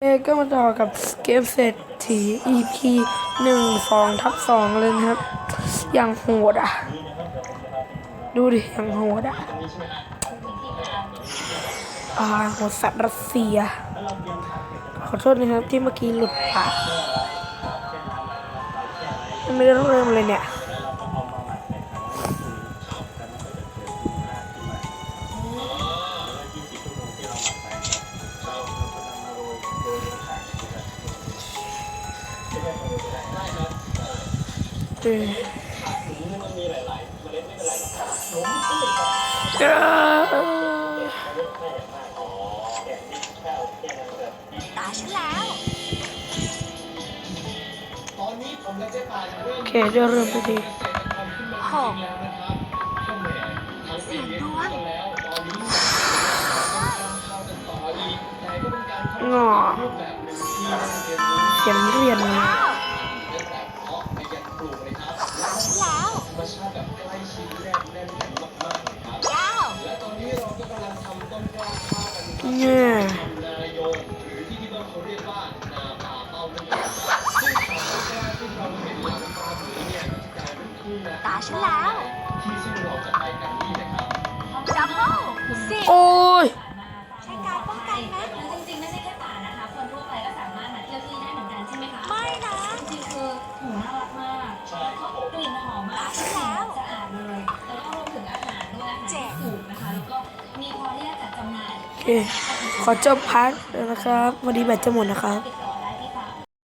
เอก็มาต่อกับเกมเศรษฐี EP หนึ่งสองทับสองเลยนะครับ อย่างโหดอะ ดูดิ อย่างโหดอะ อ่าโหดสัตว์รัสเซีย ขอโทษนะครับที่เมื่อกี้หลุดปากยังไม่ได้เริ่มเลยเนี่ย ตาฉันแล้ว โอเคจะเริ่มไปดีหกสี่ดวงงอเขียนเรียนมาตา แล้วเก้าเนี่ยตาฉันแล้วดับเบิลสิบโอ้ เค ขอจบพาร์ทเลยนะครับ วันนี้แบตจะหมดนะครับ